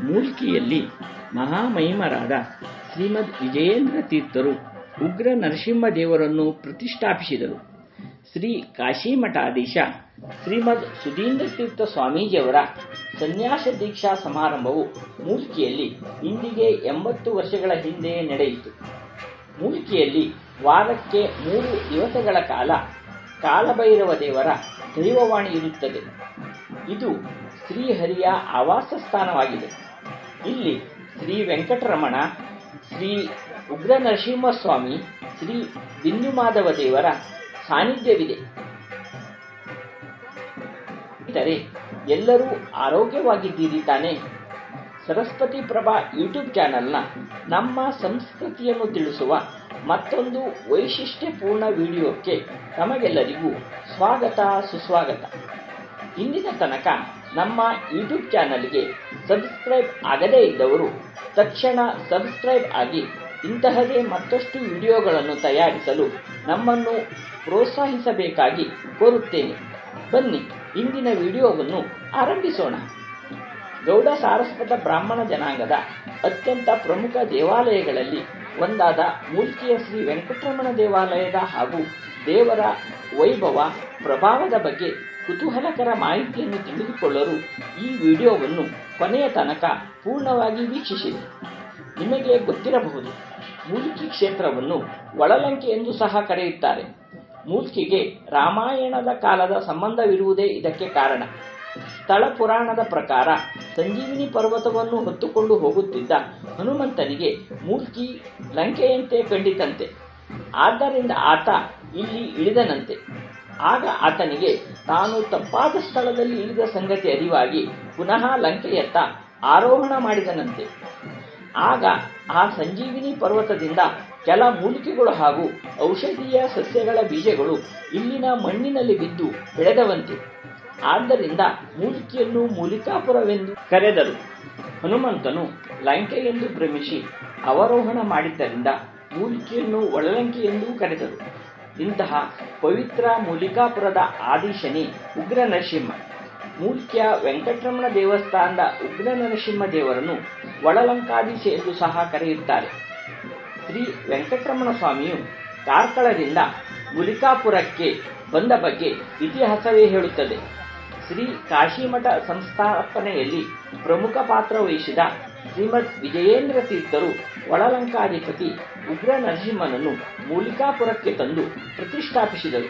ಮೂಲ್ಕಿಯಲ್ಲಿ ಮಹಾಮಹಿಮರಾದ ಶ್ರೀಮದ್ ವಿಜಯೇಂದ್ರ ತೀರ್ಥರು ಉಗ್ರ ನರಸಿಂಹದೇವರನ್ನು ಪ್ರತಿಷ್ಠಾಪಿಸಿದರು. ಶ್ರೀ ಕಾಶಿಮಠಾಧೀಶ ಶ್ರೀಮದ್ ಸುಧೀಂದ್ರ ತೀರ್ಥ ಸ್ವಾಮೀಜಿಯವರ ಸನ್ಯಾಸ ದೀಕ್ಷಾ ಸಮಾರಂಭವು ಮೂಲ್ಕಿಯಲ್ಲಿ ಇಂದಿಗೆ ಎಂಬತ್ತು ವರ್ಷಗಳ ಹಿಂದೆ ನಡೆಯಿತು. ಮೂಲ್ಕಿಯಲ್ಲಿ ವಾರಕ್ಕೆ ಮೂರು ದಿವಸಗಳ ಕಾಲ ಕಾಲಭೈರವ ದೇವರ ದೈವವಾಣಿ ಇರುತ್ತದೆ. ಇದು ಶ್ರೀಹರಿಯ ಆವಾಸ ಸ್ಥಾನವಾಗಿದೆ ಇಲ್ಲಿ ಶ್ರೀ ವೆಂಕಟರಮಣ, ಶ್ರೀ ಉಗ್ರ ನರಸಿಂಹಸ್ವಾಮಿ ಶ್ರೀ ಬಿಂದುಮಾಧವ ದೇವರ ಸಾನ್ನಿಧ್ಯವಿದೆ. ಇದರೆ ಎಲ್ಲರೂ ಆರೋಗ್ಯವಾಗಿದ್ದೀರಿ ತಾನೆ. ಸರಸ್ವತಿ ಪ್ರಭಾ ಯೂಟ್ಯೂಬ್ ಚಾನೆಲ್ನ ನಮ್ಮ ಸಂಸ್ಕೃತಿಯನ್ನು ತಿಳಿಸುವ ಮತ್ತೊಂದು ವೈಶಿಷ್ಟ್ಯಪೂರ್ಣ ವಿಡಿಯೋಕ್ಕೆ ತಮಗೆಲ್ಲರಿಗೂ ಸ್ವಾಗತ, ಸುಸ್ವಾಗತ. ಇಂದಿನ ತನಕ ನಮ್ಮ ಯೂಟ್ಯೂಬ್ ಚಾನಲ್ಗೆ ಸಬ್ಸ್ಕ್ರೈಬ್ ಆಗದೇ ಇದ್ದವರು ತಕ್ಷಣ ಸಬ್ಸ್ಕ್ರೈಬ್ ಆಗಿ ಇಂತಹದೇ ಮತ್ತಷ್ಟು ವಿಡಿಯೋಗಳನ್ನು ತಯಾರಿಸಲು ನಮ್ಮನ್ನು ಪ್ರೋತ್ಸಾಹಿಸಬೇಕಾಗಿ ಕೋರುತ್ತೇನೆ. ಬನ್ನಿ, ಇಂದಿನ ವಿಡಿಯೋವನ್ನು ಆರಂಭಿಸೋಣ. ಗೌಡ ಸಾರಸ್ವತ ಬ್ರಾಹ್ಮಣ ಜನಾಂಗದ ಅತ್ಯಂತ ಪ್ರಮುಖ ದೇವಾಲಯಗಳಲ್ಲಿ ಒಂದಾದ ಮೂಲ್ಕಿಯ ಶ್ರೀ ವೆಂಕಟರಮಣ ದೇವಾಲಯದ ಹಾಗೂ ದೇವರ ವೈಭವ ಪ್ರಭಾವದ ಬಗ್ಗೆ ಕುತೂಹಲಕರ ಮಾಹಿತಿಯನ್ನು ತಿಳಿದುಕೊಳ್ಳಲು ಈ ವಿಡಿಯೋವನ್ನು ಕೊನೆಯ ತನಕ ಪೂರ್ಣವಾಗಿ ವೀಕ್ಷಿಸಿದೆ. ನಿಮಗೆ ಗೊತ್ತಿರಬಹುದು, ಮೂಲ್ಕಿ ಕ್ಷೇತ್ರವನ್ನು ಒಳಲಂಕೆ ಎಂದು ಸಹ ಕರೆಯುತ್ತಾರೆ. ಮೂಲ್ಕಿಗೆ ರಾಮಾಯಣದ ಕಾಲದ ಸಂಬಂಧವಿರುವುದೇ ಇದಕ್ಕೆ ಕಾರಣ. ಸ್ಥಳ ಪುರಾಣದ ಪ್ರಕಾರ ಸಂಜೀವಿನಿ ಪರ್ವತವನ್ನು ಹೊತ್ತುಕೊಂಡು ಹೋಗುತ್ತಿದ್ದ ಹನುಮಂತನಿಗೆ ಮೂಲ್ಕಿ ಲಂಕೆಯಂತೆ ಕಂಡಿತಂತೆ ಆದ್ದರಿಂದ ಆತ ಇಲ್ಲಿ ಇಳಿದನಂತೆ. ಆಗ ಆತನಿಗೆ, ತಾನು ತಪ್ಪಾದ ಸ್ಥಳದಲ್ಲಿ ಇಳಿದ ಸಂಗತಿ ಅರಿವಾಗಿ ಪುನಃ ಲಂಕೆಯತ್ತ ಆರೋಹಣ ಮಾಡಿದನಂತೆ. ಆಗ ಆ ಸಂಜೀವಿನಿ ಪರ್ವತದಿಂದ ಕೆಲ ಮೂಲಿಕೆಗಳು ಹಾಗೂ ಔಷಧೀಯ ಸಸ್ಯಗಳ ಬೀಜಗಳು ಇಲ್ಲಿನ ಮಣ್ಣಿನಲ್ಲಿ ಬಿದ್ದು ಬೆಳೆದವಂತೆ. ಆದ್ದರಿಂದ ಮೂಲಿಕೆಯನ್ನು ಮೂಲಿಕಾಪುರವೆಂದು ಕರೆದರು. ಹನುಮಂತನು ಲಂಕೆ ಎಂದು ಭ್ರಮಿಸಿ ಅವರೋಹಣ ಮಾಡಿದ್ದರಿಂದ ಮೂಲಿಕೆಯನ್ನು ಒಳಲಂಕೆ ಎಂದೂ ಕರೆದರು. ಇಂತಹ ಪವಿತ್ರ ಮೂಲಿಕಾಪುರದ ಆದಿಶನಿ ಉಗ್ರ ನರಸಿಂಹ ಮೂಲ್ಕಿಯ ವೆಂಕಟರಮಣ ದೇವಸ್ಥಾನದ ಉಗ್ರ ನರಸಿಂಹ ದೇವರನ್ನು ಒಳಲಂಕಾದೀಶ ಎಂದು ಸಹ ಕರೆಯುತ್ತಾರೆ. ಶ್ರೀ ವೆಂಕಟರಮಣ ಸ್ವಾಮಿಯು ಕಾರ್ಕಳದಿಂದ ಮುಲಿಕಾಪುರಕ್ಕೆ ಬಂದ ಬಗ್ಗೆ ಇತಿಹಾಸವೇ ಹೇಳುತ್ತದೆ. ಶ್ರೀ ಕಾಶಿಮಠ ಸಂಸ್ಥಾಪನೆಯಲ್ಲಿ ಪ್ರಮುಖ ಪಾತ್ರ ವಹಿಸಿದ ಶ್ರೀಮದ್ ವಿಜಯೇಂದ್ರ ತೀರ್ಥರು ಒಳಲಂಕಾಧಿಪತಿ ಉಗ್ರ ನರಸಿಂಹನನ್ನು ಮೂಲಿಕಾಪುರಕ್ಕೆ ತಂದು ಪ್ರತಿಷ್ಠಾಪಿಸಿದರು.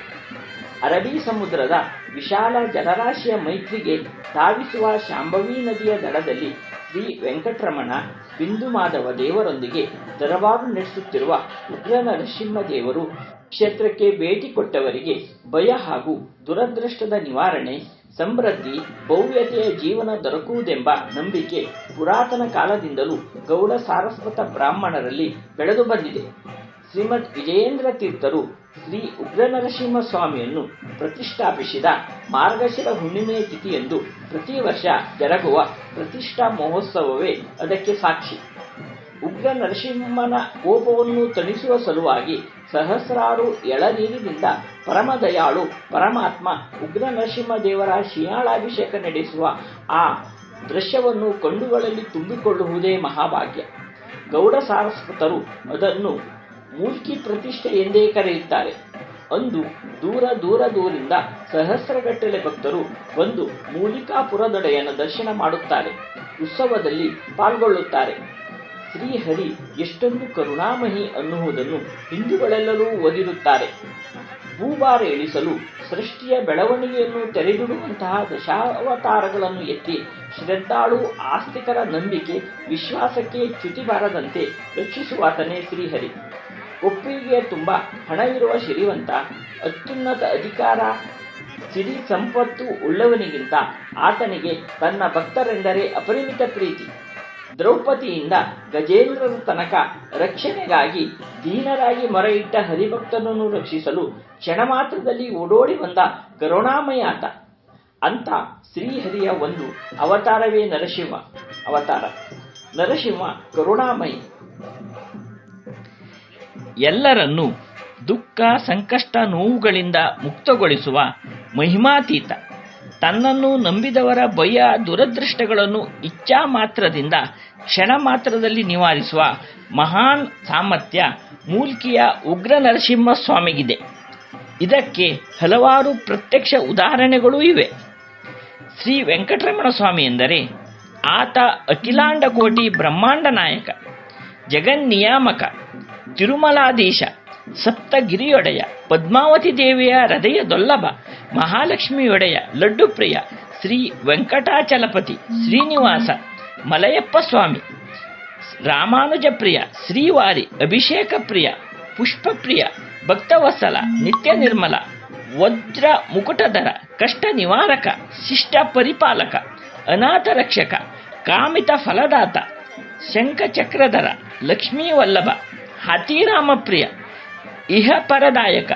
ಅರಬಿ ಸಮುದ್ರದ ವಿಶಾಲ ಜಲರಾಶಿಯ ಮೈತ್ರಿಗೆ ಧಾವಿಸುವ ಶಾಂಭವಿ ನದಿಯ ದಡದಲ್ಲಿ ಶ್ರೀ ವೆಂಕಟರಮಣ ಬಿಂದು ಮಾಧವ ದೇವರೊಂದಿಗೆ ದರಬಾರು ನಡೆಸುತ್ತಿರುವ ಉಗ್ರ ನರಸಿಂಹ ದೇವರು ಕ್ಷೇತ್ರಕ್ಕೆ ಭೇಟಿ ಕೊಟ್ಟವರಿಗೆ ಭಯ ಹಾಗೂ ದುರದೃಷ್ಟದ ನಿವಾರಣೆ ಸಮೃದ್ಧಿ, ಭವ್ಯತೆಯ ಜೀವನ ದೊರಕುವುದೆಂಬ ನಂಬಿಕೆ ಪುರಾತನ ಕಾಲದಿಂದಲೂ ಗೌಡ ಸಾರಸ್ವತ ಬ್ರಾಹ್ಮಣರಲ್ಲಿ ಬೆಳೆದು ಬಂದಿದೆ. ಶ್ರೀಮದ್ ವಿಜಯೇಂದ್ರ ತೀರ್ಥರು ಶ್ರೀ ಉಗ್ರನರಸಿಂಹ ಸ್ವಾಮಿಯನ್ನು ಪ್ರತಿಷ್ಠಾಪಿಸಿದ ಮಾರ್ಗಶಿರ ಹುಣ್ಣಿಮೆಯ ತಿಥಿಯಂದು ಪ್ರತಿ ವರ್ಷ ಜರುಗುವ ಪ್ರತಿಷ್ಠಾ ಮಹೋತ್ಸವವೇ ಅದಕ್ಕೆ ಸಾಕ್ಷಿ. ಉಗ್ರ ನರಸಿಂಹನ ಕೋಪವನ್ನು ತಣಿಸುವ ಸಲುವಾಗಿ ಸಹಸ್ರಾರು ಎಳನೀರಿನಿಂದ ಪರಮದಯಾಳು ಪರಮಾತ್ಮ ಉಗ್ರ ನರಸಿಂಹ ದೇವರ ಶಿಯಾಳಾಭಿಷೇಕ ನಡೆಸುವ ಆ ದೃಶ್ಯವನ್ನು ಕಣ್ಣುಗಳಲ್ಲಿ ತುಂಬಿಕೊಳ್ಳುವುದೇ ಮಹಾಭಾಗ್ಯ. ಗೌಡ ಸಾರಸ್ವತರು ಅದನ್ನು ಮೂಲ್ಕಿ ಪ್ರತಿಷ್ಠೆ ಎಂದೇ ಕರೆಯುತ್ತಾರೆ. ಅಂದು ದೂರ ದೂರ ದೂರಿಂದ ಸಹಸ್ರಗಟ್ಟಲೆ ಭಕ್ತರು ಬಂದು ಮೂಲಿಕಾಪುರದೊಡೆಯನ ದರ್ಶನ ಮಾಡುತ್ತಾರೆ. ಉತ್ಸವದಲ್ಲಿ ಪಾಲ್ಗೊಳ್ಳುತ್ತಾರೆ. ಶ್ರೀಹರಿ ಎಷ್ಟೊಂದು ಕರುಣಾಮಹಿ ಅನ್ನುವುದನ್ನು ಹಿಂದೂಗಳೆಲ್ಲರೂ ಓದಿರುತ್ತಾರೆ. ಭೂಭಾರ ಇಳಿಸಲು ಸೃಷ್ಟಿಯ ಬೆಳವಣಿಗೆಯನ್ನು ತೆರೆದಿಡುವಂತಹ ದಶಾವತಾರಗಳನ್ನು ಎತ್ತಿ ಶ್ರದ್ಧಾಳು ಆಸ್ತಿಕರ ನಂಬಿಕೆ, ವಿಶ್ವಾಸಕ್ಕೆ ಚ್ಯುತಿ ಬಾರದಂತೆ ರಕ್ಷಿಸುವಾತನೇ ಶ್ರೀಹರಿ. ಒಪ್ಪಿಗೆಯ ತುಂಬ ಇರುವ ಶ್ರೀವಂತ ಅತ್ಯುನ್ನತ ಅಧಿಕಾರ, ಸಿರಿ ಸಂಪತ್ತು ಉಳ್ಳವನಿಗಿಂತ ಆತನಿಗೆ ತನ್ನ ಭಕ್ತರೆಂದರೆ ಅಪರಿಮಿತ ಪ್ರೀತಿ. ದ್ರೌಪದಿಯಿಂದ ಗಜೇಂದ್ರನ ತನಕ ರಕ್ಷಣೆಗಾಗಿ ದೀನರಾಗಿ ಮೊರೆಯಿಟ್ಟ ಹರಿಭಕ್ತನನ್ನು ರಕ್ಷಿಸಲು ಕ್ಷಣ ಮಾತ್ರದಲ್ಲಿ ಓಡೋಡಿ ಬಂದ ಕರುಣಾಮಯ ಆತ ಅಂತ ಶ್ರೀಹರಿಯ ಒಂದು ಅವತಾರವೇ ನರಸಿಂಹ ಅವತಾರ. ನರಸಿಂಹ ಕರುಣಾಮಯಿ. ಎಲ್ಲರನ್ನೂ ದುಃಖ, ಸಂಕಷ್ಟ, ನೋವುಗಳಿಂದ ಮುಕ್ತಗೊಳಿಸುವ ಮಹಿಮಾತೀತ. ತನ್ನನ್ನು ನಂಬಿದವರ ಭಯ ದುರದೃಷ್ಟಗಳನ್ನು ಇಚ್ಛಾ ಮಾತ್ರದಿಂದ ಕ್ಷಣ ಮಾತ್ರದಲ್ಲಿ ನಿವಾರಿಸುವ ಮಹಾನ್ ಸಾಮರ್ಥ್ಯ ಮೂಲ್ಕಿಯ ಉಗ್ರ ನರಸಿಂಹ ಸ್ವಾಮಿಗಿದೆ ಇದಕ್ಕೆ ಹಲವಾರು ಪ್ರತ್ಯಕ್ಷ ಉದಾಹರಣೆಗಳೂ ಇವೆ. ಶ್ರೀ ವೆಂಕಟರಮಣ ಸ್ವಾಮಿ ಎಂದರೆ ಆತ ಅಖಿಲಾಂಡ ಕೋಟಿ ಬ್ರಹ್ಮಾಂಡ ನಾಯಕ, ಜಗನ್ನಿಯಾಮಕ, ತಿರುಮಲಾಧೀಶ ಸಪ್ತಗಿರಿಯೊಡೆಯ, ಪದ್ಮಾವತಿ ದೇವಿಯ ಹೃದಯ ದೊಲ್ಲಭ, ಮಹಾಲಕ್ಷ್ಮಿಯೊಡೆಯ ಲಡ್ಡುಪ್ರಿಯ, ಶ್ರೀ ವೆಂಕಟಾಚಲಪತಿ ಶ್ರೀನಿವಾಸ ಮಲಯಪ್ಪ ಸ್ವಾಮಿ ರಾಮಾನುಜ ಪ್ರಿಯ ಶ್ರೀವಾರಿ ಅಭಿಷೇಕ ಪ್ರಿಯ ಪುಷ್ಪಪ್ರಿಯ ಭಕ್ತವತ್ಸಲ ನಿತ್ಯ ನಿರ್ಮಲ, ವಜ್ರ ಮುಕುಟಧರ ಕಷ್ಟ ನಿವಾರಕ ಶಿಷ್ಟ ಪರಿಪಾಲಕ ಅನಾಥ ರಕ್ಷಕ ಕಾಮಿತ ಫಲದಾತ ಶಂಖಚಕ್ರಧರ ಲಕ್ಷ್ಮೀ ವಲ್ಲಭ ಹತಿರಾಮ ಪ್ರಿಯ ಇಹ ಪರದಾಯಕ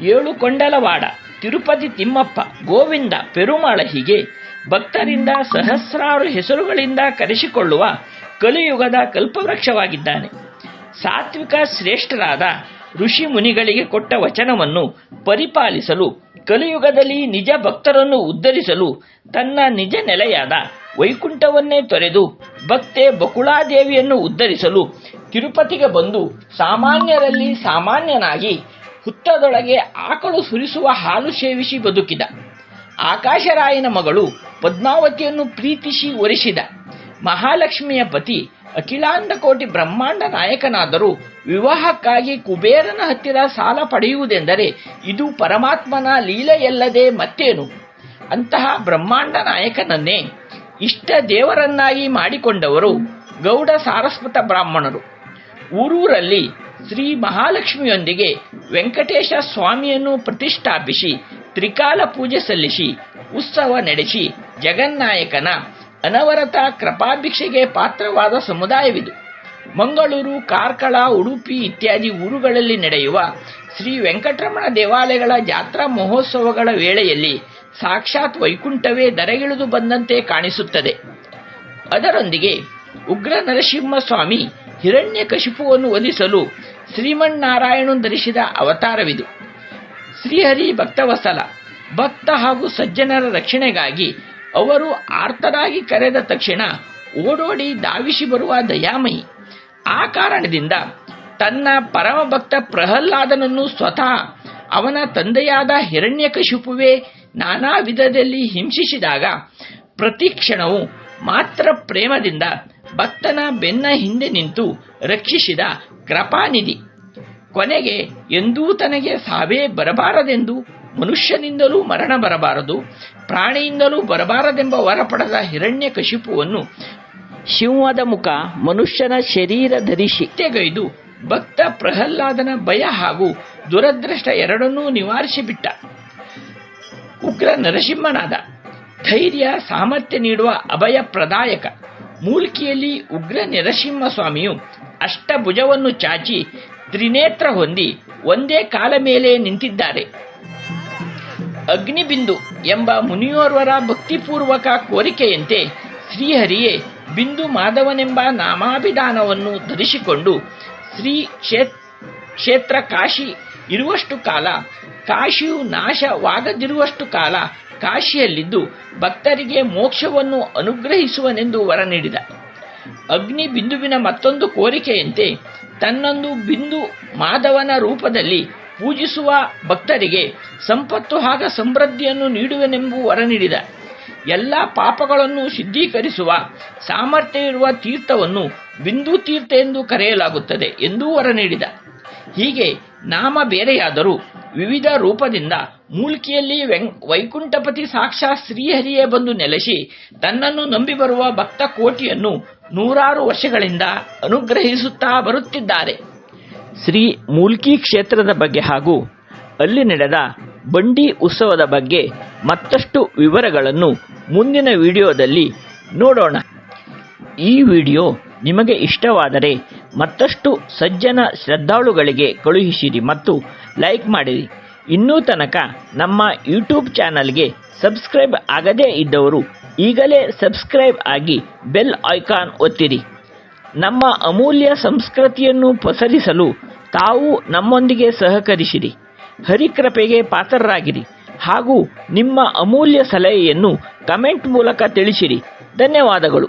ಏಳು ಕೊಂಡಲವಾಡ, ತಿರುಪತಿ ತಿಮ್ಮಪ್ಪ, ಗೋವಿಂದ ಪೆರುಮಾಳ ಹೀಗೆ ಭಕ್ತರಿಂದ ಸಹಸ್ರಾರು ಹೆಸರುಗಳಿಂದ ಕರೆಸಿಕೊಳ್ಳುವ ಕಲಿಯುಗದ ಕಲ್ಪವೃಕ್ಷವಾಗಿದ್ದಾನೆ. ಸಾತ್ವಿಕ ಶ್ರೇಷ್ಠರಾದ ಋಷಿ ಮುನಿಗಳಿಗೆ ಕೊಟ್ಟ ವಚನವನ್ನು ಪರಿಪಾಲಿಸಲು, ಕಲಿಯುಗದಲ್ಲಿ ನಿಜ ಭಕ್ತರನ್ನು ಉದ್ಧರಿಸಲು ತನ್ನ ನಿಜ ನೆಲೆಯಾದ ವೈಕುಂಠವನ್ನೇ ತೊರೆದು ಭಕ್ತೆ ಬಕುಳಾದೇವಿಯನ್ನು ಉದ್ಧರಿಸಲು ತಿರುಪತಿಗೆ ಬಂದು ಸಾಮಾನ್ಯರಲ್ಲಿ ಸಾಮಾನ್ಯನಾಗಿ ಹುತ್ತದೊಳಗೆ ಆಕಳು ಸುರಿಸುವ ಹಾಲು ಸೇವಿಸಿ ಬದುಕಿದ. ಆಕಾಶರಾಯನ ಮಗಳು ಪದ್ಮಾವತಿಯನ್ನು ಪ್ರೀತಿಸಿ ಒರೆಸಿದ. ಮಹಾಲಕ್ಷ್ಮಿಯ ಪತಿ ಅಖಿಲಾಂಡ ಕೋಟಿ ಬ್ರಹ್ಮಾಂಡ ನಾಯಕನಾದರೂ ವಿವಾಹಕ್ಕಾಗಿ ಕುಬೇರನ ಹತ್ತಿರ ಸಾಲ ಪಡೆಯುವುದೆಂದರೆ ಇದು ಪರಮಾತ್ಮನ ಲೀಲೆಯಲ್ಲದೆ ಮತ್ತೇನು? ಅಂತಹ ಬ್ರಹ್ಮಾಂಡ ನಾಯಕನನ್ನೇ ಇಷ್ಟ ದೇವರನ್ನಾಗಿ ಮಾಡಿಕೊಂಡವರು ಗೌಡ ಸಾರಸ್ವತ ಬ್ರಾಹ್ಮಣರು. ಊರೂರಲ್ಲಿ ಶ್ರೀ ಮಹಾಲಕ್ಷ್ಮಿಯೊಂದಿಗೆ ವೆಂಕಟೇಶ ಸ್ವಾಮಿಯನ್ನು ಪ್ರತಿಷ್ಠಾಪಿಸಿ, ತ್ರಿಕಾಲ ಪೂಜೆ ಸಲ್ಲಿಸಿ, ಉತ್ಸವ ನಡೆಸಿ, ಜಗನ್ನಾಯಕನ ಅನವರತ ಕೃಪಾಭಿಕ್ಷೆಗೆ ಪಾತ್ರವಾದ ಸಮುದಾಯವಿದು. ಮಂಗಳೂರು, ಕಾರ್ಕಳ, ಉಡುಪಿ ಇತ್ಯಾದಿ ಊರುಗಳಲ್ಲಿ ನಡೆಯುವ ಶ್ರೀ ವೆಂಕಟರಮಣ ದೇವಾಲಯಗಳ ಜಾತ್ರಾ ಮಹೋತ್ಸವಗಳ ವೇಳೆಯಲ್ಲಿ ಸಾಕ್ಷಾತ್ ವೈಕುಂಠವೇ ದರೆಗಿಳಿದು ಬಂದಂತೆ ಕಾಣಿಸುತ್ತದೆ. ಅದರೊಂದಿಗೆ ಉಗ್ರ ನರಸಿಂಹ ಸ್ವಾಮಿ ಹಿರಣ್ಯ ಕಶಿಪುವನ್ನು ವಧಿಸಲು ಶ್ರೀಮನ್ನಾರಾಯಣನು ಧರಿಸಿದ ಅವತಾರವಿದು. ಶ್ರೀಹರಿ ಭಕ್ತವಸಲ ಭಕ್ತ ಹಾಗೂ ಸಜ್ಜನರ ರಕ್ಷಣೆಗಾಗಿ ಅವರು ಆರ್ತರಾಗಿ ಕರೆದ ತಕ್ಷಣ ಓಡೋಡಿ ಧಾವಿಸಿ ಬರುವ ದಯಾಮಯಿ. ಆ ಕಾರಣದಿಂದ ತನ್ನ ಪರಮ ಭಕ್ತ ಪ್ರಹ್ಲಾದನನ್ನು ಸ್ವತಃ ಅವನ ತಂದೆಯಾದ ಹಿರಣ್ಯಕಶಿಪುವೆ ನಾನಾ ವಿಧದಲ್ಲಿ ಹಿಂಸಿಸಿದಾಗ ಪ್ರತಿ ಕ್ಷಣವು ಮಾತ್ರ ಪ್ರೇಮದಿಂದ ಭಕ್ತನ ಬೆನ್ನ ಹಿಂದೆ ನಿಂತು ರಕ್ಷಿಸಿದ ಕೃಪಾನಿಧಿ. ಕೊನೆಗೆ ಎಂದೂ ತನಗೆ ಸಾವೇ ಬರಬಾರದೆಂದು ಮನುಷ್ಯನಿಂದಲೂ ಮರಣ ಬರಬಾರದು, ಪ್ರಾಣಿಯಿಂದಲೂ ಬರಬಾರದೆಂಬ ವರ ಪಡೆದ ಹಿರಣ್ಯ ಕಶಿಪುವನ್ನು ಸಿಂಹದ ಮುಖ ಮನುಷ್ಯನ ಶರೀರ ಧರಿಸಿ ತೆಗೆದು ಭಕ್ತ ಪ್ರಹ್ಲಾದನ ಭಯ ಹಾಗೂ ದುರದೃಷ್ಟ ಎರಡನ್ನೂ ನಿವಾರಿಸಿಬಿಟ್ಟ. ಉಗ್ರ ನರಸಿಂಹನಾದ ಧೈರ್ಯ ಸಾಮರ್ಥ್ಯ ನೀಡುವ ಅಭಯ ಪ್ರದಾಯಕ ಮೂಲ್ಕಿಯಲ್ಲಿ ಉಗ್ರ ನರಸಿಂಹ ಸ್ವಾಮಿಯು ಅಷ್ಟಭುಜವನ್ನು ಚಾಚಿ ತ್ರಿನೇತ್ರ ಹೊಂದಿ ಒಂದೇ ಕಾಲ ಮೇಲೆ ನಿಂತಿದ್ದಾರೆ. ಅಗ್ನಿಬಿಂದು ಎಂಬ ಮುನಿಯೋರ್ವರ ಭಕ್ತಿಪೂರ್ವಕ ಕೋರಿಕೆಯಂತೆ ಶ್ರೀಹರಿಯೇ ಬಿಂದು ಮಾಧವನೆಂಬ ನಾಮಾಭಿಧಾನವನ್ನು ಧರಿಸಿಕೊಂಡು ಶ್ರೀ ಕ್ಷೇತ್ರ ಕಾಶಿ ಇರುವಷ್ಟು ಕಾಲ, ಕಾಶಿಯು ನಾಶವಾಗದಿರುವಷ್ಟು ಕಾಲ ಕಾಶಿಯಲ್ಲಿದ್ದು ಭಕ್ತರಿಗೆ ಮೋಕ್ಷವನ್ನು ಅನುಗ್ರಹಿಸುವನೆಂದು ವರ ನೀಡಿದ. ಅಗ್ನಿ ಬಿಂದುವಿನ ಮತ್ತೊಂದು ಕೋರಿಕೆಯಂತೆ ತನ್ನೊಂದು ಬಿಂದು ಮಾಧವನ ರೂಪದಲ್ಲಿ ಪೂಜಿಸುವ ಭಕ್ತರಿಗೆ ಸಂಪತ್ತು ಹಾಗ ಸಮೃದ್ಧಿಯನ್ನು ನೀಡುವನೆಂಬು ವರ ನೀಡಿದ. ಎಲ್ಲ ಪಾಪಗಳನ್ನು ಶುದ್ಧೀಕರಿಸುವ ಸಾಮರ್ಥ್ಯ ಇರುವ ತೀರ್ಥವನ್ನು ಬಿಂದು ತೀರ್ಥ ಎಂದು ಕರೆಯಲಾಗುತ್ತದೆ ಎಂದೂ ವರ ನೀಡಿದ. ಹೀಗೆ ನಾಮ ಬೇರೆಯಾದರೂ ವಿವಿಧ ರೂಪದಿಂದ ಮೂಲ್ಕಿಯಲ್ಲಿ ವೈಕುಂಠಪತಿ ಸಾಕ್ಷಾತ್ ಶ್ರೀಹರಿಯೇ ಬಂದು ನೆಲೆಸಿ ತನ್ನನ್ನು ನಂಬಿ ಬರುವ ಭಕ್ತ ಕೋಟಿಯನ್ನು ನೂರಾರು ವರ್ಷಗಳಿಂದ ಅನುಗ್ರಹಿಸುತ್ತಾ ಬರುತ್ತಿದ್ದಾರೆ. ಶ್ರೀ ಮೂಲ್ಕಿ ಕ್ಷೇತ್ರದ ಬಗ್ಗೆ ಹಾಗೂ ಅಲ್ಲಿ ನಡೆದ ಬಂಡಿ ಉತ್ಸವದ ಬಗ್ಗೆ ಮತ್ತಷ್ಟು ವಿವರಗಳನ್ನು ಮುಂದಿನ ವಿಡಿಯೋದಲ್ಲಿ ನೋಡೋಣ. ಈ ವಿಡಿಯೋ ನಿಮಗೆ ಇಷ್ಟವಾದರೆ ಮತ್ತಷ್ಟು ಸಜ್ಜನ ಶ್ರದ್ಧಾಳುಗಳಿಗೆ ಕಳುಹಿಸಿರಿ ಮತ್ತು ಲೈಕ್ ಮಾಡಿರಿ ಇನ್ನೂ ತನಕ ನಮ್ಮ ಯೂಟ್ಯೂಬ್ ಚಾನಲ್ಗೆ ಸಬ್ಸ್ಕ್ರೈಬ್ ಆಗದೇ ಇದ್ದವರು ಈಗಲೇ ಸಬ್ಸ್ಕ್ರೈಬ್ ಆಗಿ ಬೆಲ್ ಐಕಾನ್ ಒತ್ತಿರಿ. ನಮ್ಮ ಅಮೂಲ್ಯ ಸಂಸ್ಕೃತಿಯನ್ನು ಪಸರಿಸಲು ತಾವು ನಮ್ಮೊಂದಿಗೆ ಸಹಕರಿಸಿರಿ. ಹರಿಕೃಪೆಗೆ ಪಾತ್ರರಾಗಿರಿ. ಹಾಗೂ ನಿಮ್ಮ ಅಮೂಲ್ಯ ಸಲಹೆಯನ್ನು ಕಮೆಂಟ್ ಮೂಲಕ ತಿಳಿಸಿರಿ. ಧನ್ಯವಾದಗಳು.